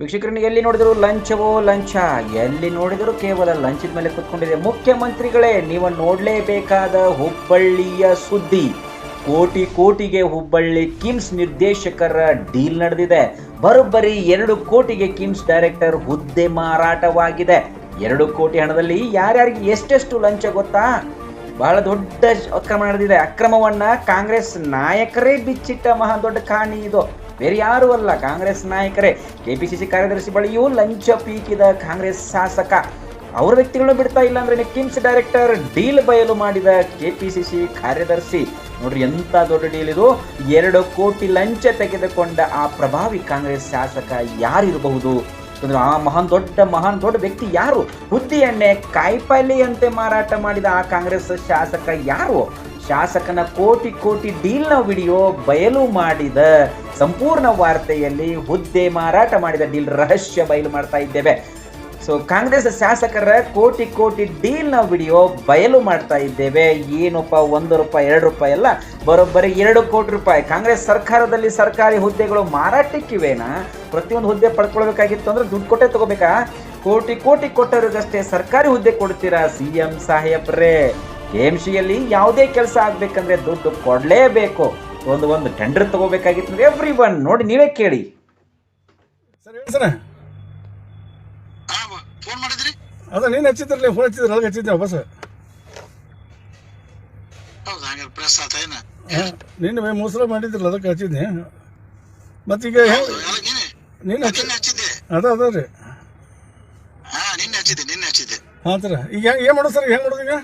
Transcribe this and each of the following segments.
ವೀಕ್ಷಕರನ್ನು ಎಲ್ಲಿ ನೋಡಿದರೂ ಲಂಚವೋ ಲಂಚ, ಎಲ್ಲಿ ನೋಡಿದರೂ ಕೇವಲ ಲಂಚದ ಮೇಲೆ ಕುತ್ಕೊಂಡಿದೆ. ಮುಖ್ಯಮಂತ್ರಿಗಳೇ, ನೀವು ನೋಡಲೇಬೇಕಾದ ಹುಬ್ಬಳ್ಳಿಯ ಸುದ್ದಿ. ಕೋಟಿ ಕೋಟಿಗೆ ಹುಬ್ಬಳ್ಳಿ ಕಿಮ್ಸ್ ನಿರ್ದೇಶಕರ ಡೀಲ್ ನಡೆದಿದೆ. ಬರೋಬ್ಬರಿ ಎರಡು ಕೋಟಿಗೆ ಕಿಮ್ಸ್ ಡೈರೆಕ್ಟರ್ ಹುದ್ದೆ ಮಾರಾಟವಾಗಿದೆ. ಎರಡು ಕೋಟಿ ಹಣದಲ್ಲಿ ಯಾರ್ಯಾರಿಗೆ ಎಷ್ಟೆಷ್ಟು ಲಂಚ ಗೊತ್ತಾ? ಬಹಳ ದೊಡ್ಡ ಅಕ್ರಮ ನಡೆದಿದೆ. ಅಕ್ರಮವನ್ನ ಕಾಂಗ್ರೆಸ್ ನಾಯಕರೇ ಬಿಚ್ಚಿಟ್ಟ ಮಹಾ ದೊಡ್ಡ ಕಾಣಿ ಇದು. ಬೇರೆ ಯಾರೂ ಅಲ್ಲ. ಕಾಂಗ್ರೆಸ್ ನಾಯಕರೇ, ಕೆಪಿಸಿಸಿ ಕಾರ್ಯದರ್ಶಿ ಬಳಿಯೂ ಲಂಚ ಪೀಕಿದ ಕಾಂಗ್ರೆಸ್ ಶಾಸಕ. ಅವರ ವ್ಯಕ್ತಿಗಳು ಬಿಡ್ತಾ ಇಲ್ಲ ಅಂದ್ರೆ ಕಿಮ್ಸ್ ಡೈರೆಕ್ಟರ್ ಡೀಲ್ ಬಯಲು ಮಾಡಿದ ಕೆಪಿಸಿಸಿ ಕಾರ್ಯದರ್ಶಿ. ನೋಡ್ರಿ ಎಂತ ದೊಡ್ಡ ಡೀಲ್ ಇದು. ಎರಡು ಕೋಟಿ ಲಂಚ ತೆಗೆದುಕೊಂಡ ಆ ಪ್ರಭಾವಿ ಕಾಂಗ್ರೆಸ್ ಶಾಸಕ ಯಾರಿರಬಹುದು? ಅಂದ್ರೆ ಆ ಮಹಾನ್ ದೊಡ್ಡ ಮಹಾನ್ ದೊಡ್ಡ ವ್ಯಕ್ತಿ ಯಾರು? ಹುದ್ದಿ ಎಣ್ಣೆ ಕಾಯಿಪಲ್ಲೆಯಂತೆ ಮಾರಾಟ ಮಾಡಿದ ಆ ಕಾಂಗ್ರೆಸ್ ಶಾಸಕ ಯಾರು? ಶಾಸಕನ ಕೋಟಿ ಕೋಟಿ ಡೀಲ್ನ ವಿಡಿಯೋ ಬಯಲು ಮಾಡಿದ ಸಂಪೂರ್ಣ ವಾರ್ತೆಯಲ್ಲಿ ಹುದ್ದೆ ಮಾರಾಟ ಮಾಡಿದ ಡೀಲ್ ರಹಸ್ಯ ಬಯಲು ಮಾಡ್ತಾ ಇದ್ದೇವೆ. ಸೊ ಕಾಂಗ್ರೆಸ್ ಶಾಸಕರ ಕೋಟಿ ಕೋಟಿ ಡೀಲ್ನ ವಿಡಿಯೋ ಬಯಲು ಮಾಡ್ತಾ ಇದ್ದೇವೆ. ಏನಪ್ಪ ಒಂದು ರೂಪಾಯಿ, ಎರಡು ರೂಪಾಯಿ ಅಲ್ಲ, ಬರೋಬ್ಬರಿ ಎರಡು ಕೋಟಿ ರೂಪಾಯಿ. ಕಾಂಗ್ರೆಸ್ ಸರ್ಕಾರದಲ್ಲಿ ಸರ್ಕಾರಿ ಹುದ್ದೆಗಳು ಮಾರಾಟಕ್ಕಿವೆನಾ? ಪ್ರತಿಯೊಂದು ಹುದ್ದೆ ಪಡ್ಕೊಳ್ಬೇಕಾಗಿತ್ತು ಅಂದ್ರೆ ದುಡ್ಡು ಕೊಟ್ಟೆ ತಗೋಬೇಕಾ? ಕೋಟಿ ಕೋಟಿ ಕೊಟ್ಟವ್ರಿಗಷ್ಟೇ ಸರ್ಕಾರಿ ಹುದ್ದೆ ಕೊಡ್ತೀರಾ? ಸಿ ಎಂ ಸಾಹೇಬ್ರೇ. ಯಲ್ಲಿ ಯಾವುದೇ ಕೆಲಸ ಆಗ್ಬೇಕಂದ್ರೆ ದುಡ್ಡು ಕೊಡಲೇಬೇಕು. ಒಂದು ಒಂದು ಟೆಂಡರ್ ತಗೋಬೇಕಾಗಿತ್ತು ಎವ್ರಿ ಒನ್ ನೋಡಿ ನೀವೇ ಕೇಳಿ. ಸರ್ ಹೇಳಿ ಸರ್. ಫೋನ್ ಮಾಡಿದ್ರಿ? ಅದ ನೀನು ಹಚ್ಚಿದ್ರಲ್ಲ ಫೋನ್ ಹಚ್ಚಿದ್ರೆ ಅಲ್ಲಿಗೆ ಹಚ್ಚಿದ್ದೆ ವಾಪಸ್? ಹೌದು ಹಂಗಾರೆ ಪ್ರೆಸ್ ಆತ ಏನ? ನೀನು ಮೇ ಮೋಸಲ ಮಾಡಿದ್ರಲ್ಲ ಅದಕ್ಕೆ ಹಚ್ಚಿದ್ನಿ ಮತ್ತೀಗ ನೀನು? ನಿನ್ನೆ ಹಚ್ಚಿದ್ದೆ. ಅದ ಅದ ರೀ. ಹಾ ನಿನ್ನೆ ಹಚ್ಚಿದ್ದೆ ನಿನ್ನೆ ಹಚ್ಚಿದ್ದೆ. ಸರ್. ಈಗ ಹೆಂಗೆ ಏನು ಮಾಡೋದು ಸರ್? ಹೆಂಗೆ ಮಾಡೋದು ಈಗ?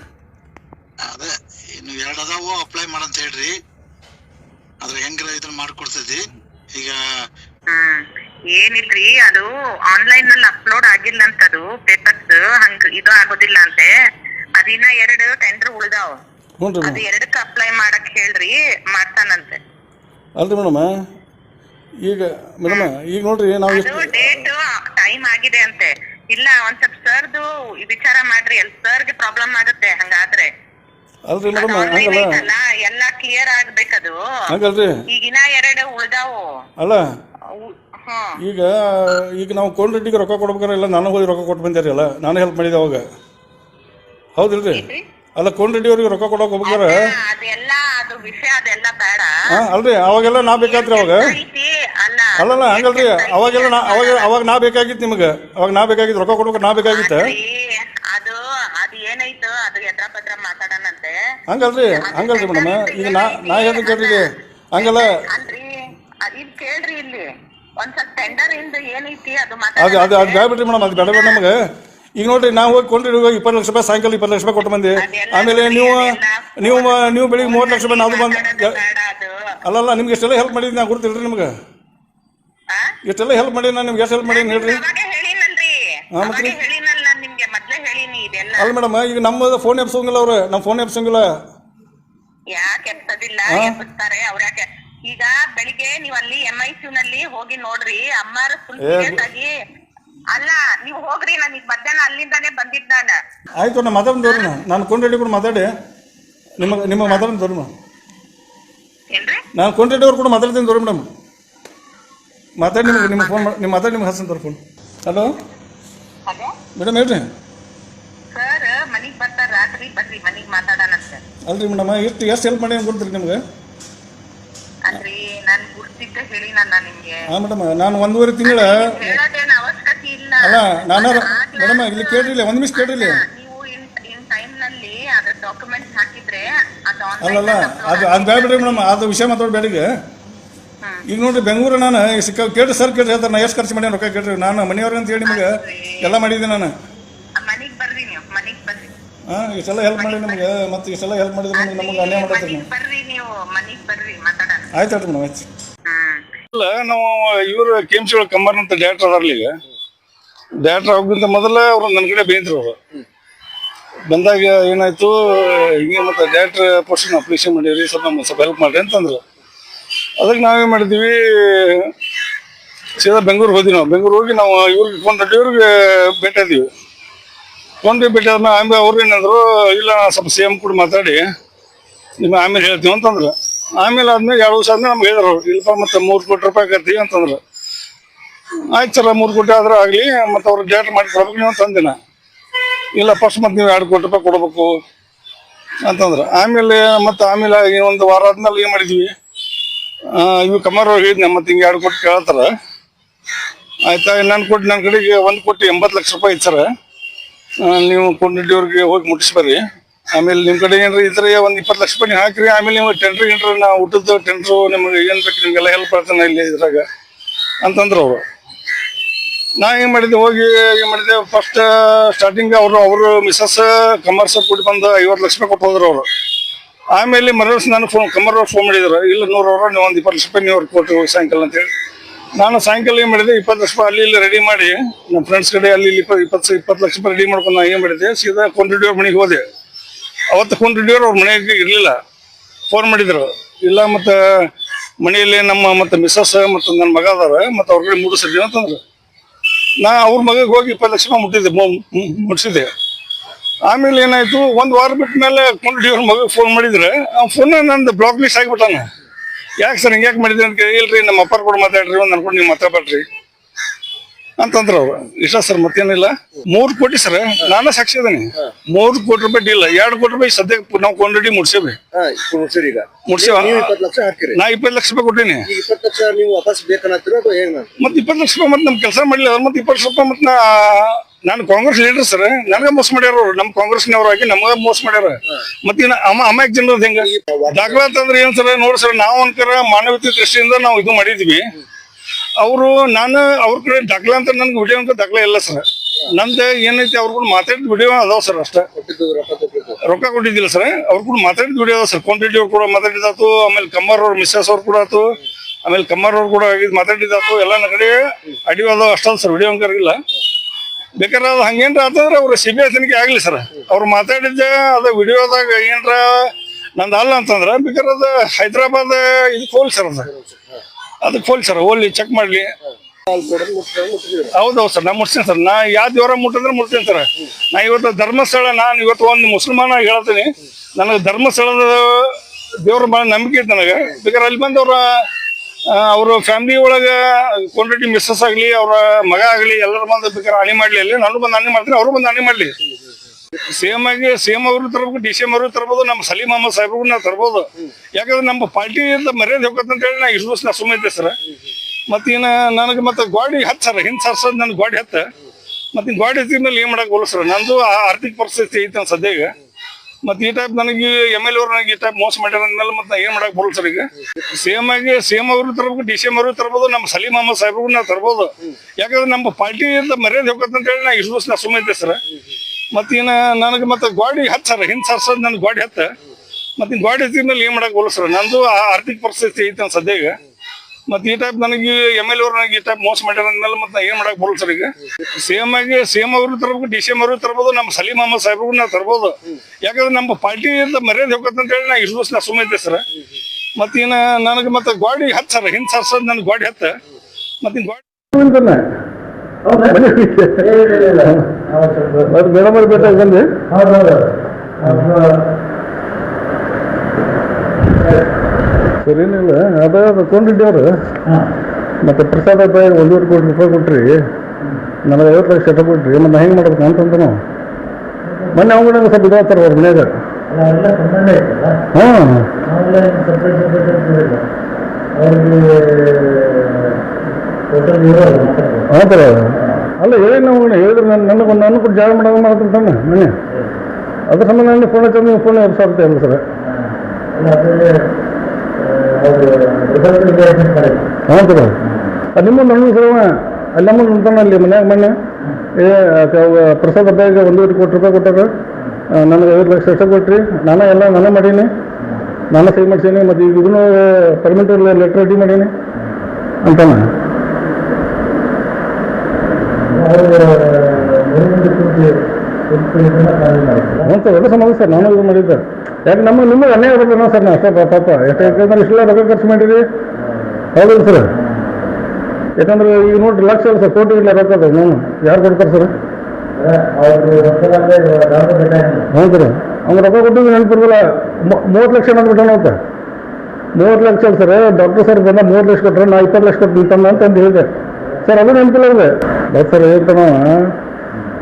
ಎರಡು ಅದಾವು ಅಪ್ಲೈ ಮಾಡಂತ ಹೇಳ್ರಿ. ಅದ್ರ ಹೆಂಗ್ರ ಇದನ್ನ ಮಾಡ್ಕೊಡ್ತೈತಿ ಈಗ ಹ್ಮ್. ಏನಿಲ್ರಿ ಅದು ಆನ್ಲೈನ್ನಲ್ಲಿ ಅಪ್ಲೋಡ್ ಆಗಿಲ್ಲ ಅಂತದು ಪೇಪರ್ಸ್ ಹಂಗ ಇದು ಆಗೋದಿಲ್ಲ ಅಂತೆ. ಅದಿನ ಎರಡು ಟೆಂಡರ್ ಉಳ್ದಾವ್. ಹ್ಞೂ ಅದು ಎರಡಕ್ಕ ಅಪ್ಲೈ ಮಾಡಕ್ ಹೇಳ್ರಿ ಮಾಡ್ತಾನಂತೆ. ಅಲ್ರಿ ಮೇಡಮ್. ಈಗ ಮೇಡಮ್ ಈಗ ನೋಡ್ರಿ ನಾವು ಅದು ಡೇಟ್ ಟೈಮ್ ಆಗಿದೆ ಅಂತೆ. ಇಲ್ಲ ಒಂದ್ ಸ್ವಲ್ಪ ಸರ್ದು ವಿಚಾರ ಮಾಡ್ರಿ ಎಲ್ ಸರ್ಗೆ ಪ್ರಾಬ್ಲಮ್ ಆಗುತ್ತೆ ಹಂಗಾದ್ರೆ. ಅಲ್ರಿ ಮೇಡಮ್ ಹಂಗಲ್ಲ. ಎಲ್ಲ ಕ್ಲಿಯರ್ ಆಗ್ಬೇಕದು. ಹಂಗಲ್ರಿ. ಈಗಿನ ಎರಡು ಉಳ್ದಾವು. ಅಲ್ಲ ಈಗ ಈಗ ನಾವು ರೆಡ್ಡಿಗೆ ರೊಕ್ಕ ಕೊಡ್ಬೇಕಾರೆ ಇಲ್ಲ ನಾನು ಹೋಗಿ ರೊಕ್ಕ ಕೊಟ್ಟು ಬಂದೇರಿ ಅಲ್ಲ ನಾನು ಹೆಲ್ಪ್ ಮಾಡಿದೆ ಅವಾಗ. ಹೌದಿಲ್ರಿ? ಅಲ್ಲ ಕೋನ್ ರೆಡ್ಡಿ ಅವ್ರಿಗೆ ರೊಕ್ಕ ಕೊಡೋಕೆ ಹೋಗ್ಬೇಕಾರೆ? ಅದೆಲ್ಲ ಅದು ವಿಷಯ ಅದೆಲ್ಲ ಬೇಡ. ಅಲ್ರಿ ಅವಾಗೆಲ್ಲ ನಾ ಬೇಕಾದ್ರಿ ಅವಾಗ. ಅಲ್ಲಲ್ಲ ಹಂಗಲ್ರಿ ಅವಾಗೆಲ್ಲ ನಾ ಅವಾಗ ಅವಾಗ ನಾ ಬೇಕಾಗಿತ್ತು ನಿಮಗೆ. ಅವಾಗ ನಾ ಬೇಕಾಗಿತ್ತು ರೊಕ್ಕ ಕೊಡ್ಬೇಕು ನಾ ಬೇಕಾಗಿತ್ತು? ಅದು ಅದು ಏನಾಯ್ತು ಅದು ಎದ್ರ ಪದ್ರ ಮಾತಾಡೋಣಂತೆ. ಹಂಗಲ್ರಿ ಹಂಗಲ್ರಿ ಮೇಡಮ್ ಈಗ ನಾ ನಾ ಹೇಳ್ತೀನಿ ಕೇಳ್ರಿ ಹಂಗಲ್ಲ. ಅಲ್ರಿ ಇದ್ ಕೇಳ್ರಿ ಇಲ್ಲಿ. ಒಂದ್ ಸ್ವಲ್ಪ ಟೆಂಡರ್ ಇಂದ ಏನೈತಿ ಅದು ಅದು ಅದು ಅದು ಬೇಡ ಬಿಡ್ರಿ ಮೇಡಮ್ ಅದು ಬೇಡ ಬೇಡ ನಮಗೆ. ಈಗ ನೋಡ್ರಿ ನಾವು ಹೋಗಿ ಕೊಂಡ್ರಿ ಹೋಗಿ ಇಪ್ಪತ್ತು ಲಕ್ಷ ರೂಪಾಯಿ ಸಾಯಂಕಾಲ ಇಪ್ಪತ್ತು ಲಕ್ಷ ರೂಪಾಯಿ ಕೊಟ್ಟು ಬಂದಿ. ಆಮೇಲೆ ನೀವು ನೀವು ನೀವು ಬೆಳಿಗ್ಗೆ ಮೂವತ್ತು ಲಕ್ಷ ರೂಪಾಯಿ ನಾವು ಬಂದು ಅಲ್ಲಲ್ಲ ನಿಮ್ಗೆ ಎಷ್ಟೆಲ್ಲ ಹೆಲ್ಪ್ ಮಾಡಿದ್ದೀನಿ ನಾ ರೀ ನಿಮ್ಗೆ. ಆ? ಎಷ್ಟೆಲ್ಲ ಹೆಲ್ಪ್ ಮಾಡಿ ನಾನು ನಿಮ್ಗೆ ಎಷ್ಟು ಹೆಲ್ಪ್ ಮಾಡೀನಿ ಹೇಳ್ರಿ. ಅವಾಗೆ ಹೇಳಿನಲ್ರಿ. ಹಾ? ಅವಾಗೆ ನಾನ್ ನಿಮ್ಗೆ ಮೊದ್ಲೇ ಹೇಳಿನಿ ಇದೆಲ್ಲ. ಅಲ್ಲ ಮೇಡಮ್ ಈಗ ನಮ್ಮ ಫೋನ್ ಎಪ್ಸೋಂಗಿಲ್ಲ ಅವ್ರು ನಮ್ಮ ಫೋನ್ ಎಬ್ಸೋಂಗಿಲ್ಲ. ಯಾಕೆ ಎಪ್ಸೋದಿಲ್ಲ ಹಾ? ಎಬ್ಬಿಸ್ತಾರೆ ಅವ್ರ ಯಾಕೆ? ಈಗ ಬೆಳಿಗ್ಗೆ ನೀವ್ ಅಲ್ಲಿ ಎಂ ಐ ನಲ್ಲಿ ಹೋಗಿ ನೋಡ್ರಿ ಅಮ್ಮಾರ ಫುಲ್ ಏ, ಸೀರಿಯಸ್ ಆಗಿ ಅಲ್ಲ ನೀವ್ ಹೋಗ್ರಿ ನಾನು ಈಗ ಮಧ್ಯಾಹ್ನ ಅಲ್ಲಿಂದಾನೇ ಬಂದಿದ್ ನಾನು. ಆಯ್ತು ನಮ್ಮ ಮಾತಾಡೋಣ ತೋರಿ ನಾನು ಕೊಂಡ್ರೆಡ್ಡಿ ಕೂಡ ಮಾತಾಡಿ. ನಿಮ್ಮ ನಿಮಗೆ ಮಾತಾಡೋಣ ತೋರಿ ಮೇಡಮ್ ಏನ್ರಿ? ನಾನು ಕೊಂಡ್ರೆಡ್ಡಿ ಅವ್ರು ಕೂಡ ಮಾತಾಡ್ತೀನಿ ತೋರಿ ಮೇಡಮ್ ಮಾತಾಡಿ ನಿಮ್ಗೆ ನಿಮ್ಗೆ ಫೋನ್ ನಿಮ್ಮ ಮಾತಾಡಿ ನಿಮ್ಗೆ ಹಸನ್ ತರ್ಕೊಂಡು. ಫೋನ್ ಹಲೋ ಅದೇ ಮೇಡಮ್ ಹೇಳ್ರಿ. ಸರ್ ಮನಿಗ್ ಬರ್ತಾರ ರಾತ್ರಿ ಬರ್ರಿ ಮನಿಗ್ ಮಾತಾಡೋಣಂತೆ ಅಲ್ರಿ ಮೇಡಮ್ ಎಷ್ಟು ಎಷ್ಟು ಹೆಲ್ಪ್ ಮಾಡಿ ಗೊತ್ತಿರಿ ನಿಮ್ಗೆ? ಅಲ್ರಿ ನಾನು ಗುರ್ತಿದ್ದೆ ಹೇಳಿ ನಾನು ನಿಮ್ಗೆ. ಹಾಂ ಮೇಡಮ್ ನಾನು ಒಂದೂವರೆ ತಿಂಗಳ ಹೇಳೋದೇನ್ ಅವಶ್ಯಕತೆ ಇಲ್ಲ. ಅಲ್ಲ ನಾನು ಮೇಡಮ್ ಇಲ್ಲಿ ಕೇಳ್ರಿ ಒಂದ್ ನಿಮಿಷ ಕೇಳ್ರಿ ನೀವು ಇನ್ ಇನ್ ಟೈಮ್ನಲ್ಲಿ ಅದ್ರ ಡಾಕ್ಯುಮೆಂಟ್ಸ್ ಹಾಕಿದ್ರೆ ಅದು ಅಲ್ಲಲ್ಲ ಅದು ಅದು ಬೇಡ ಬಿಡ್ರಿ ಮೇಡಮ್ ಅದು ವಿಷಯ ಮಾತಾಡಬೇಡ ಈಗ. ಈಗ ನೋಡ್ರಿ ಬೆಂಗಳೂರು ನಾನು ಸಿಕ್ಕ ಕೇಳಿ ಸರ್ ಕೇಳಿ ಹೇಳ್ತಾರೆ ನಾ ಎಷ್ಟು ಖರ್ಚು ಮಾಡಿ ರೊಕ್ಕ ಕೇಳ್ರಿ. ನಾನು ಮನೆಯವ್ರಿಗೆ ಅಂತ ಹೇಳಿ ನಿಮಗೆ ಎಲ್ಲ ಮಾಡಿದ್ದೆ ನಾನು. ಮನಿಗ್ ಬರ್ರಿ ನೀವು ಮನಿಗ್ ಬರ್ರಿ. ಹಾಂ ಇಷ್ಟೆಲ್ಲ ಹೆಲ್ಪ್ ಮಾಡಿ ನಿಮಗೆ ಮತ್ತೆ ಇಷ್ಟೆಲ್ಲ ಹೆಲ್ಪ್ ಮಾಡಿದ್ರೆ ನಿಮ್ಗೆ ನಮಗೆ ಅನ್ಯಾಯ ಮಾಡತ್ತೀರಿ ಬರ್ರಿ ನೀವು ಮನಿಗ್ ಬರ್ರಿ ಮಾತಾಡೋಣ. ಆಯ್ತು ಆಯ್ತು ಮೇಡಮ್ ಆಯ್ತು. ಇಲ್ಲ ನಾವು ಇವರು ಸಿ ಒಳಗೆ ಕಂಬರ್ ಅಂತ ಡೈರೆಕ್ಟರ್ ಅದಾರಲ್ಲ ಈಗ. ಡೈರೆಕ್ಟರ್ ಆಗೋಕ್ಕಿಂತ ಮೊದಲೇ ಅವರು ನನ್ನ ಕಡೆ ಬಂದಿದ್ರು ಅವರು. ಬಂದಾಗ ಏನಾಯ್ತು ಹಿಂಗೆ ಮತ್ತೆ ಡೈರೆಕ್ಟರ್ ಪೋಸ್ಟಿನ ಅಪ್ಲಿಕೇಶನ್ ಮಾಡಿರಿ ಸ್ವಲ್ಪ ನಮ್ಗೆ ಸ್ವಲ್ಪ ಹೆಲ್ಪ್ ಮಾಡ್ರಿ ಅಂತಂದ್ರು. ಅದಕ್ಕೆ ನಾವೇನು ಮಾಡಿದ್ವಿ, ಸೀದಾ ಬೆಂಗಳೂರು ಹೋದ್ವಿ ನಾವು. ಬೆಂಗಳೂರು ಹೋಗಿ ನಾವು ಇವ್ರಿಗೆ ಫೋನ್ ರೆಡ್ಡಿ ಇವ್ರಿಗೆ ಭೇಟಿ ಆದ್ವಿ. ಪೇ ಭೇಟಿ ಆದ್ಮೇಲೆ ಆಮೇಲೆ ಅವ್ರು ಏನಂದ್ರು, ಇಲ್ಲ ಸ್ವಲ್ಪ ಸಿ ಎಂ ಕೂಡ ಮಾತಾಡಿ ನಿಮ್ಮ ಆಮೇಲೆ ಹೇಳ್ತೀವಿ ಅಂತಂದ್ರೆ. ಆಮೇಲೆ ಆದ್ಮೇಲೆ ಎರಡು ವರ್ಷ ಆದ್ಮೇಲೆ ನಮ್ಗೆ ಹೇಳಿದ್ರು ಇಲ್ಲಪ್ಪ ಮತ್ತೆ ಮೂರು ಕೋಟಿ ರೂಪಾಯಿ ಕಟ್ತೀವಿ ಅಂತಂದ್ರೆ. ಆಯ್ತು ಸರ್, ಮೂರು ಕೋಟಿ ಆದ್ರೆ ಆಗಲಿ, ಮತ್ತು ಅವ್ರು ಡೇಟ್ ಮಾಡಿ ಕೊಡ್ಬೇಕು, ನೀವು ತಂದಿನ. ಇಲ್ಲ ಫಸ್ಟ್ ಮತ್ತೆ ನೀವು ಎರಡು ಕೋಟಿ ರೂಪಾಯಿ ಕೊಡ್ಬೇಕು ಅಂತಂದ್ರೆ. ಆಮೇಲೆ, ಮತ್ತೆ ಆಮೇಲೆ ಒಂದು ವಾರ ಆದ್ಮೇಲೆ ಏನು ಮಾಡಿದ್ವಿ ಇವು ಕಮರ್ ಹೋಗಿ ಮತ್ತೆ ಹಿಂಗೆ ಎರಡು ಕೋಟಿ ಕೇಳ್ತಾರೆ. ಆಯ್ತಾ ನಾನು ಕೊಟ್ಟು ನನ್ನ ಕಡೆಗೆ ಒಂದು ಕೋಟಿ ಎಂಬತ್ತು ಲಕ್ಷ ರೂಪಾಯಿ ಇತ್ತರ. ಸರ್ ನೀವು ಕೊಂಡಿದ್ದವ್ರಿಗೆ ಹೋಗಿ ಮುಟ್ಟಿಸ್ಬರ್ರಿ ಆಮೇಲೆ ನಿಮ್ಮ ಕಡೆ ಏನ್ರಿ ಥರ ಒಂದು ಇಪ್ಪತ್ತು ಲಕ್ಷ ರೂಪಾಯಿ ನೀವು ಹಾಕ್ರಿ, ಆಮೇಲೆ ನೀವು ಟೆಂಡ್ರ್ ಗಿಂಟ್ರ್ ನಾ ಊಟದ ಟೆಂಡ್ರು ನಿಮಗೆ ಏನು ಬೇಕು ನಿಮಗೆಲ್ಲ ಹೆಲ್ಪ್ ಮಾಡ್ತಾನೆ ಇಲ್ಲಿ ಇದ್ರಾಗ ಅಂತಂದ್ರು ಅವರು. ನಾ ಏನು ಮಾಡಿದ್ದೆ, ಹೋಗಿ ಏನು ಮಾಡಿದೆ ಫಸ್ಟ್ ಸ್ಟಾರ್ಟಿಂಗ್ ಅವರು ಅವರು ಮಿಸಸ್ ಕಮರ್ಸ್ ಕೂಡಿ ಬಂದು ಐವತ್ತು ಲಕ್ಷ ರೂಪಾಯಿ ಕೊಟ್ಟು ಹೋದ್ರು ಅವರು. ಆಮೇಲೆ ಮರಸ್ ನಾನು ಫೋನ್ ಕಮರ್ ಅವ್ರು ಫೋನ್ ಮಾಡಿದ್ರು. ಇಲ್ಲ, ನೂರು ಅವರ, ನೀವು ಒಂದು ಇಪ್ಪತ್ತು ಲಕ್ಷ ರೂಪಾಯಿ ನೀವು ಕೊಟ್ಟು ಸಾಯಂಕಾಲ ಅಂತೇಳಿ. ನಾನು ಸಾಯಂಕಾಲ ಏನು ಮಾಡಿದೆ, ಇಪ್ಪತ್ತು ಲಕ್ಷ ರೂಪಾಯಿ ಅಲ್ಲಿ ಇಲ್ಲಿ ರೆಡಿ ಮಾಡಿ ನಮ್ಮ ಫ್ರೆಂಡ್ಸ್ ಕಡೆ ಅಲ್ಲಿ ಇಲ್ಲಿ ಇಪ್ಪತ್ತು ಇಪ್ಪತ್ತು ಲಕ್ಷ ರೂಪಾಯಿ ರೆಡಿ ಮಾಡ್ಕೊಂಡು ನಾನು ಏನು ಮಾಡಿದೆ, ಸೀದಾ ಕೊಂಡ್ರೆಡ್ಡಿಯವ್ರ ಮನೆಗೆ ಹೋದೆ. ಅವತ್ತು ಕೊಂಡ್ರೆಡ್ಡಿಯವ್ರು ಅವ್ರ ಮನೆಗೆ ಇರಲಿಲ್ಲ. ಫೋನ್ ಮಾಡಿದ್ರು. ಇಲ್ಲ, ಮತ್ತು ಮನೆಯಲ್ಲಿ ನಮ್ಮ, ಮತ್ತು ಮಿಸ್ಸಸ್ ಮತ್ತು ನನ್ನ ಮಗ ಅದಾರ, ಮತ್ತು ಅವ್ರ ಕಡೆ ಮುಡಿಸಿದ್ವಿ ಅಂತಂದ್ರೆ ನಾ ಅವ್ರ ಮಗಗೆ ಹೋಗಿ ಇಪ್ಪತ್ತು ಲಕ್ಷ ರೂಪಾಯಿ ಮುಟ್ಟಿದ್ದೆ ಮು- ಮು- ಮುಟ್ಸಿದ್ದೆ ಆಮೇಲೆ ಏನಾಯ್ತು ಒಂದು ವಾರ ಬಿಟ್ಟ ಮೇಲೆ ಅವ್ರ ಮಗ ಫೋನ್ ಮಾಡಿದ್ರೆ ಆ ಫೋನ್ ನಂದು ಬ್ಲಾಕ್ ಲಿಸ್ಟ್ ಆಗಿಬಿಟ್ಟಾನ. ಯಾಕೆ ಸರ್ ಹಿಂಗೆ ಯಾಕೆ ಮಾಡಿದ್ರಿ ಅಂತ ಕೇಳಿ ಇಲ್ರಿ ನಮ್ಮ ಅಪ್ಪರ್ ಕೂಡ ಮಾತಾಡ್ರಿ ಒಂದು ಅನ್ಕೊಂಡು ನೀವು ಮಾತಾಡ್ಬೇಡ್ರಿ ಅಂತಂದ್ರ ಅವ್ರು. ಇಷ್ಟ ಸರ್ ಮತ್ತೇನಿಲ್ಲ. ಮೂರು ಕೋಟಿ ಸರ್ ನಾನು ಸಾಕ್ಷಿ ಅದೇನಿ. ಮೂರು ಕೋಟಿ ರೂಪಾಯಿ ಡೀಲ್ ಎರಡು ಕೋಟಿ ರೂಪಾಯಿ ಸದ್ಯಕ್ಕೆ ನಾವು ಕೊಂಡ್ರೆಡಿ ಮುಡ್ಸೇವಿ ನಾ ಇಪ್ಪತ್ತು ಲಕ್ಷ ರೂಪಾಯಿ ಕೊಟ್ಟಿನಿ. ಮತ್ತೆ ಇಪ್ಪತ್ತು ಲಕ್ಷ ರೂಪಾಯಿ ಮತ್ತೆ ನಮ್ ಕೆಲಸ ಮಾಡಿಲ್ಲ ಮತ್ತೆ ಇಪ್ಪತ್ತು ಲಕ್ಷ ರೂಪಾಯಿ ಮತ್ತೆ ನಾ ನಾನು ಕಾಂಗ್ರೆಸ್ ಲೀಡರ್ ಸರ್. ನನಗೆ ಮೋಸ ಮಾಡ್ಯಾರ ಅವ್ರು. ನಮ್ಮ ಕಾಂಗ್ರೆಸ್ನವ್ರು ಆಗಿ ನಮಗ ಮೋಸ ಮಾಡ್ಯಾರ. ಮತ್ತೆ ಅಮ್ಮ ಜನರದ್ ಹೆಂಗ? ದಾಖಲಾ ಅಂದ್ರೆ ಏನ್ ಸರ್? ನೋಡ್ರಿ ಸರ್, ನಾವು ಅನ್ಕರ ಮಾನವೀಯ ದೃಷ್ಟಿಯಿಂದ ನಾವು ಇದು ಮಾಡಿದ್ವಿ. ಅವರು, ನಾನು ಅವ್ರ ಕಡೆ ದಾಖಲಾ ಅಂತ ನನ್ಗೆ ವಿಡಿಯೋ ಅಂತ ದಾಖಲೆ ಇಲ್ಲ ಸರ್. ನಂದು ಏನೈತಿ ಅವ್ರ ಕೂಡ ಮಾತಾಡಿದ ವಿಡಿಯೋ ಅದಾವ ಸರ್ ಅಷ್ಟೇ. ರೊಕ್ಕ ಕೊಟ್ಟಿದ್ದಿಲ್ಲ ಸರ್. ಅವ್ರ ಕೂಡ ಮಾತಾಡಿದ ವಿಡಿಯೋ ಅದಾವ ಸರ್. ಕ್ವಾಂಟಿಟಿ ಅವ್ರು ಕೂಡ ಮಾತಾಡಿದಾತು ಆಮೇಲೆ ಕಮ್ಮರ್ ಅವ್ರ ಮಿಸ್ಸಸ್ ಅವ್ರು ಕೂಡ ಆತು. ಆಮೇಲೆ ಕಮ್ಮರ್ ಅವ್ರು ಕೂಡ ಮಾತಾಡಿದಾತು ಎಲ್ಲ ನನ್ನ ಕಡೆ ಅಡಿಯೋ ಅದಾವ ಅಷ್ಟಲ್ಲ ಸರ್. ವಿಡಿಯೋ ಅಂಕರ್ ಇಲ್ಲ. ಬೇಕಾದ್ರೆ ಅದು ಹಂಗೇನ್ರ ಆತಂದ್ರೆ ಅವ್ರು ಸಿ ಬಿ ಐ ತನಿಖೆ ಆಗ್ಲಿ ಸರ್. ಅವ್ರು ಮಾತಾಡಿದ್ದ, ಅದು ವಿಡಿಯೋದಾಗ ಏನ್ರ ನಂದು ಅಲ್ಲ ಅಂತಂದ್ರೆ ಬೇಕಾದ್ರೆ ಅದು ಹೈದ್ರಾಬಾದ್ ಇದು ಹೋಲ್ ಸರ್ ಅದು. ಅದಕ್ಕೆ ಹೋಲ್ ಸರ್ ಹೋಲಿ ಚೆಕ್ ಮಾಡ್ಲಿ. ಹೌದೌದು ಸರ್ ನಾ ಮುಟ್ತೀನಿ ಸರ್. ನಾ ಯಾವ ದೇವರ ಮುಟ್ಟಿದ್ರೆ ಮುಟ್ತೀನಿ ಸರ್. ನಾ ಇವತ್ತು ಧರ್ಮಸ್ಥಳ, ನಾನು ಇವತ್ತು ಒಂದು ಮುಸಲ್ಮಾನ ಹೇಳ್ತೀನಿ. ನನಗೆ ಧರ್ಮಸ್ಥಳದ ದೇವ್ರ ಭಾಳ ನಂಬಿಕೆ ಇತ್ತು ನನಗೆ. ಬೇಕಾದ್ರೆ ಅಲ್ಲಿ ಬಂದು ಅವ್ರ ಫ್ಯಾಮಿಲಿ ಒಳಗೆ ಕೊಂಡ್ರೆಡ್ಡಿ ಮಿಸ್ಸಸ್ ಆಗಲಿ, ಅವರ ಮಗ ಆಗಲಿ, ಎಲ್ಲರೂ ಬಂದ ಬೇಕಾದ್ರೆ ಹಾನಿ ಮಾಡಲಿ. ಅಲ್ಲಿ ನಾನು ಬಂದು ಹಾನಿ ಮಾಡ್ತೀನಿ ಅವರು ಬಂದು ಹಾನಿ ಮಾಡಲಿ. ಸೇಮ್ ಆಗಿ ಸೇಮ್ ಅವರು ತರಬೇಕು ಡಿ ಸಿ ಎಂ ಅವರು ತರ್ಬೋದು, ನಮ್ಮ ಸಲೀಮ್ ಅಹಮದ್ ಸಾಹೇಬ್ರು ನಾವು ತರ್ಬೋದು. ಯಾಕಂದ್ರೆ ನಮ್ಮ ಪಾರ್ಟಿಯಿಂದ ಮರ್ಯಾದೆ ಹೋಗುತ್ತೆ ಅಂತ ಹೇಳಿ ನಾ ಇಷ್ಟು ದಿವಸ ನಾ ಸುಮ್ಮನೆ ಸರ್. ಮತ್ತಿನ್ನ ನನಗೆ ಮತ್ತೆ ಗಾಡಿ ಹತ್ತು ಸರ್, ಹಿಂದೆ ಸರ್ಸೋದು ನನ್ನ ಗಾಡಿ ಹತ್ತ. ಮತ್ತೆ ಗಾಡಿ ಹತ್ತಿದ ಮೇಲೆ ಏನು ಮಾಡೋಕೆ ಸರ್? ನಂದು ಆರ್ಥಿಕ ಪರಿಸ್ಥಿತಿ ಐತೆ ಸದ್ಯಗ ಮತ್ತೆ ಈ ಟೈಪ್ ನನಗೆ ಎಂ ಎಲ್ ಅವ್ರು ನನಗೆ ಈ ಟೈಪ್ ಮೋಸ ಮಾಡ್ಯಾರ ಅಂದ್ಮೇಲೆ ಮತ್ತೆ ನಾ ಏನು ಮಾಡಕ್ಕೆ ಬೋಲ್ ಸರ್ ಈಗ. ಸೇಮ್ ಆಗಿ ಸೇಮ್ ಅವರು ತರಬೇಕು ಡಿ ಸಿ ಎಂ ಅವರು ತರ್ಬೋದು, ನಮ್ಮ ಸಲೀಮ್ ಅಹಮದ್ ಸಾಹೇಬ್ರಿಗೂ ನಾವು ತರ್ಬೋದು. ಯಾಕಂದ್ರೆ ನಮ್ಮ ಪಾರ್ಟಿಯಿಂದ ಮರ್ಯಾದೆ ಹೇಳಿ ನಾ ಇಷ್ಟು ವರ್ಷ ನಾ ಸುಮ್ಮನೆ ಸರ್. ಮತ್ತೆ ಮತ್ತಿನ್ನ ನನಗೆ ಮತ್ತೆ ಗಾಡಿ ಹತ್ತು ಸರ್, ಹಿಂದೆ ಸರ್ಸೋದು ನನ್ಗೆ ಗಾಡಿ ಹತ್ತ. ಮತ್ತೆ ಗಾಡಿ ಹತ್ತಿದ ಮೇಲೆ ಏನು ಮಾಡಕ್ಕೆ ಸರ್. ನಂದು ಆರ್ಥಿಕ ಪರಿಸ್ಥಿತಿ ಐತೆ ಸದ್ಯಗ ಮತ್ತೆ ಈ ಟೈಪ್ ನನಗೆ ಎಂ ಎಲ್ ಅವ್ರು ನನಗೆ ಈ ಟೈಪ್ ಮೋಸ ಮಾಡ್ಯಾರ ಅಂದ್ಮೇಲೆ ಮತ್ತೆ ನಾ ಏನು ಮಾಡಕ್ಕೆ ಬೋಲ್ ಸರ್ ಈಗ. ಸೇಮ್ ಆಗಿ ಸೇಮ್ ಅವರು ತರಬೇಕು ಡಿ ಸಿ ಎಂ ಅವರು ತರ್ಬೋದು ನಮ್ಮ ಸಲೀಮ್ ಅಹಮದ್ ಸಾಹೇಬ್ರು ನಾವು ತರ್ಬೋದು. ಯಾಕಂದ್ರೆ ನಮ್ಮ ಪಾರ್ಟಿಯಿಂದ ಮರ್ಯಾದೆ ಹೋಗತ್ತೆ ಅಂತ ಹೇಳಿ ನಾ ಇಷ್ಟು ದಿವಸ ನಾ ಸುಮ್ಮನೆ ಸರ್. ಮತ್ತಿನ್ನ ನನಗೆ ಮತ್ತೆ ಗಾಡಿ ಹತ್ತು ಸರ್ ಹಿಂದೆ ಸರ್ಸೋದು ನನ್ ಗಾಡಿ ಹತ್ತ. ಮತ್ತೆ ಗಾಡಿ ಮೇಡಮ್ ಅವ್ರು ಬೇಕಾಗಿ ಬಂದೆ ಸರ್ ಏನಿಲ್ಲ ಅದ ಕೊಂಡಿದ್ದೇವ್ರು ಮತ್ತೆ ಪ್ರಸಾದ ರೂಪಾಯಿ ಒಂದೂವರೆ ಕೋಟಿ ರೂಪಾಯಿ ಕೊಟ್ರಿ. ನನಗೆ ಐವತ್ತು ಲಕ್ಷ ಶತ ಕೊಟ್ರಿ ಮತ್ತೆ ಹೆಂಗೆ ಮಾಡ್ಬೇಕು ಅಂತಂತ ನಾವು ಮೊನ್ನೆ ಅವ್ಗಳ ಸ್ವಲ್ಪ ಇದಾಗ್ತಾರೆ ಅವ್ರ ಮನ್ಯಾಗ. ಹಾಂ. ಹೌದ್ರ ಅಲ್ಲ ಹೇಳಿ ನಾವು ಹೇಳಿದ್ರೆ ನನ್ನ ನನಗೆ ಒಂದು ನನ್ನ ಕೂಡ ಜಾಗ ಮಾಡೋದು ಮಾಡ್ತಾನೆ ಮೊನ್ನೆ. ಅದ್ರ ಸಂಬಂಧ ಫೋನ್ ಹಚ್ಚಿ ಫೋನ್ ಸರ್. ಅಲ್ಲ ಸರ್ ನಿಮ್ಮ ಮಣ್ಣು ಸರ್ವ ಅಲ್ಲಿ ನಮ್ಮ ನಿಂತಾನ ಅಲ್ಲಿ ಮನ್ಯಾಗ ಮೊನ್ನೆ ಏ ಪ್ರಸಾದ ಒಂದು ಒಂದೂವರೆ ಕೋಟಿ ರೂಪಾಯಿ ಕೊಟ್ಟಾರ ನನಗೆ ಐವತ್ತು ಲಕ್ಷ ಎಷ್ಟ ಕೊಟ್ರಿ. ನಾನು ಎಲ್ಲ ನಾನೇ ಮಾಡೀನಿ. ನಾನು ಸೈ ಮಾಡ್ಸೀನಿ. ಮತ್ತು ಈಗ ಇದನ್ನು ಪರ್ಮಿಟ್ ಲೆಟ್ರ್ ರೆಡಿ ಮಾಡೀನಿ. ಅಂತಾನ? ಹ್ಞೂ ಸರ್ ಎಲ್ಲ ಸಮಸ್ಯೆ ಸರ್. ನಾನು ಇದು ಮಾಡಿದ್ದೆ. ಯಾಕೆ ನಮ್ಮ ನಿಮಗೆ ಅನ್ಯಾಯ ಬರ್ತದೆ ಸರ್ ನಾ ಅಷ್ಟೇ ಪಾಪ ಯಾಕೆ ಯಾಕಂದ್ರೆ ಇಷ್ಟೆಲ್ಲ ರೊಕ್ಕ ಖರ್ಚು ಮಾಡಿರಿ ಹೌದಿಲ್ಲ ಸರ್? ಯಾಕಂದ್ರೆ ಈಗ ನೋಡ್ರಿ ಲಕ್ಷ ಅಲ್ಲ ಸರ್, ಕೋಟಿ ಇಲ್ಲ ರೊಕ್ಕ ನಾನು ಯಾರು ಕೊಡ್ತಾರೆ ಸರ್? ಹ್ಞೂ ಸರ್ ಅವ್ನು ರೊಕ್ಕ ಕೊಟ್ಟಿದ್ದು ನೆನಪಿರ್ಬಲ್ಲ ಮೂವತ್ತು ಲಕ್ಷ ನಂಬಿಟ್ಟಾನ ಅಂತ ಮೂವತ್ತು ಲಕ್ಷ ಅಲ್ಲ ಸರ್, ಡಾಕ್ಟರ್ ಸರ್ ಬಂದ ಮೂವತ್ತು ಲಕ್ಷ ಕೊಟ್ಟರೆ ನಾ ಇಪ್ಪತ್ತು ಲಕ್ಷ ಕೊಟ್ಟು ನಿಂತಮ್ಮ ಅಂತ ಹೇಳಿದೆ. ಸರ್, ಅದು ನೆನಪಿಲ್ಲ ಸರ್, ಹೇಳ್ತಾನ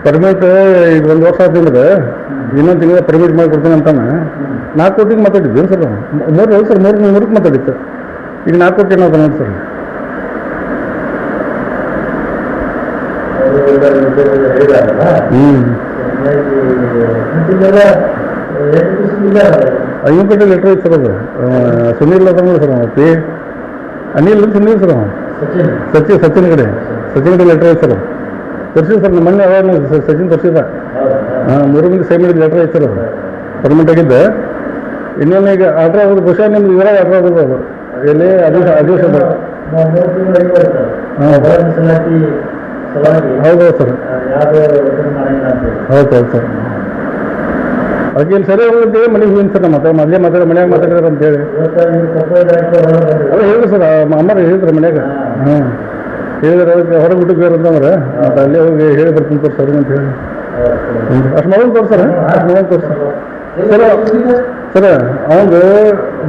ಪರ್ಮಿಟ್ ಈಗ ಒಂದು ವರ್ಷ ಆದ್ಮೇಲೆ ಇನ್ನೊಂದು ತಿಂಗಳ ಪರ್ಮಿಟ್ ಮಾಡಿ ಕೊಡ್ತೀನಿ ಅಂತಾನೆ ನಾಲ್ಕು ಕೋಟಿಗೆ ಮಾತಾಡಿದ್ವಿ ಸರ್ ಮೂರು ಹೌದು ಸರ್ ಮೂರು ಮೂರಕ್ಕೆ ಮಾತಾಡಿತ್ತು. ಈಗ ನಾಲ್ಕು ಕೋಟಿ ಏನೋ ನೋಡಿ ಸರ್. ಹ್ಞೂ ಐದು ಕೋಟಿ ಲೆಟ್ರ್ ಐತೆ ಸರ್ ಅದು. ಆ, ಸುನೀಲ್ ಅದ ನೋಡಿ ಸರ್ ಅವ ಪಿ ಅನಿಲ್ ಸುನೀಲ್ ಸರ್ ಅವ ಸಚಿನ್ ಸಚಿನ್ ಕಡೆ ಸಚಿನ್ ಕಡೆ ಲೆಟ್ರ್ ಐತೆ ಸರ್ ತೋರಿಸಿ ಸರ್, ನಮ್ಮ ಮೊನ್ನೆ ಅವಾಗ ಸ- ಸಚಿನ್ ತೋರಿಸಿದ ಮೂರು ಮಂದಿ ಸೈನ್ ಮಾಡಿದ ಲೆಟ್ರ್ ಐತೆ ಸರ್ ಅದು. ಪರ್ಮನೆಂಟ್ ಆಗಿದ್ದೆ. ಇನ್ನೇನು ಈಗ ಆರ್ಡ್ರ್ ಆಗೋದು ಬಹುಶಃ ನಿಮ್ದು ಇವರ ಆರ್ಡ್ರ್ ಆಗೋದು ಅದು. ಎಲ್ಲಿ? ಅದೇ ಅದೇ ಸರ್ ಹೌದು ಸರ್. ಹೌದು ಹೌದು, ಸರ್. ಅದಕ್ಕೆ ಸರಿ ಹೋಗುತ್ತೆ ಮನೆಗೆ ಹೋಗಿನಿ ಸರ್, ನಮ್ಮ ಮತ್ತೆ ಮೊದಲೇ ಮಾತಾಡಿ, ಮನ್ಯಾಗ ಮಾತಾಡಿದಾರೆ ಅಂತೇಳಿ. ಅಲ್ಲ ಹೇಳಿ ಸರ್ ಅಮ್ಮ ಹೇಳಿದ್ರು ಮನ್ಯಾಗ ಹಾಂ. ಹೇಳಿದ್ರೆ ಹೊರಗೆ ಊಟಕ್ಕೆ ಬೇರೆ ಅಂತಂದ್ರೆ ಮತ್ತೆ ಅಲ್ಲೇ ಹೋಗಿ ಹೇಳಿ ಬರ್ತೀನಿ ತೋರ್ ಸರ್ ಅಂತ ಹೇಳಿ. ಅಷ್ಟು ಮೊಬೈಲ್ ತೋರಿಸ್ತಾರೆ? ಅಷ್ಟು ಮೊಬೈಲ್ ತೋರ್ಸಾರ ಸರ್ ಸರ್ ಅವಂಗ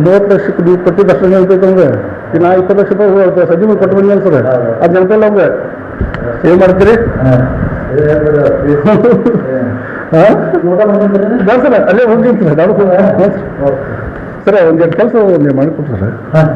ಮೂವತ್ತು ಲಕ್ಷಕ್ಕೆ ನೀವು ಕೊಟ್ಟಿದ್ದು ಅಷ್ಟು ಅಂದ್ರೆ ಈಗ ನಾ ಇಪ್ಪತ್ತು ಲಕ್ಷ ರೂಪಾಯಿ ಸಜ್ಜಿ ಮೇಲೆ ಕೊಟ್ಟು ಅಂತ ಸರ್. ಅದು ನೆನಪಿಲ್ಲ ಅವಂಗೆ ಏನು ಮಾಡ್ತೀರಿ? ಹಾಂ? ಸರ ಅಲ್ಲೇ ಹೋಗ್ತೀನಿ ಸರ್ ನಾನು ಸರ್. ಒಂದು ಕೆಲಸ ನೀವು ಮಾಡಿಕೊಡ್ರಿ ಹಾಂ?